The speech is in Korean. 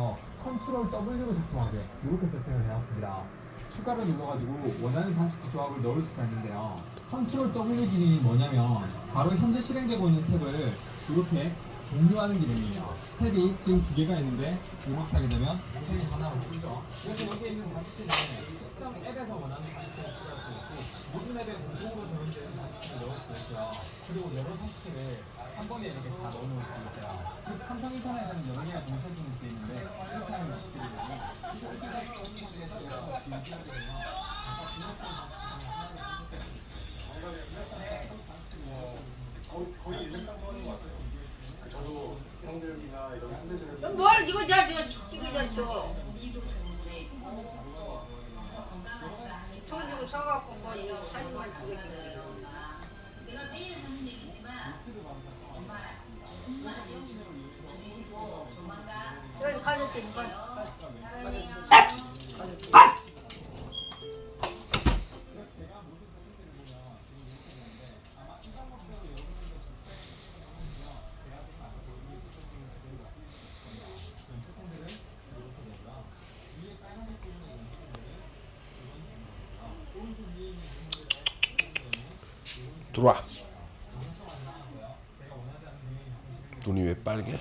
눌러서 컨트롤 W로 작동하게 이렇게 세팅을 해놨습니다. 추가로 눌러가지고 원하는 단축키 조합을 넣을 수가 있는데요. 컨트롤 W 기능이 뭐냐면 바로 현재 실행되고 있는 탭을 이렇게 종료하는 기능이에요. 탭이 지금 두 개가 있는데 이렇게 하게 되면 탭이 하나로 줄죠. 그래서 여기에 있는 단축키는 특정 앱에서 원하는 단축키를 추가할 수도 있고 모든 앱에 공통으로 적용되는 수도 있고요. 그리고 여러 단축키를 한 번에 이렇게 다 넣어놓을 수도 있어요. 즉 삼성 인터넷에는 개가 동시에 등록되어 있는데 이렇게 하는 수 있는 거의 일상도 하는 것 같아요. 저도 형들이나 이런 후배들은 뭘 이거 자 이거 찍어줘 줘. 돈 주고 사갖고 뭐 이거 사진만 찍으시네. 내가 들어와. 눈이 왜 빨개?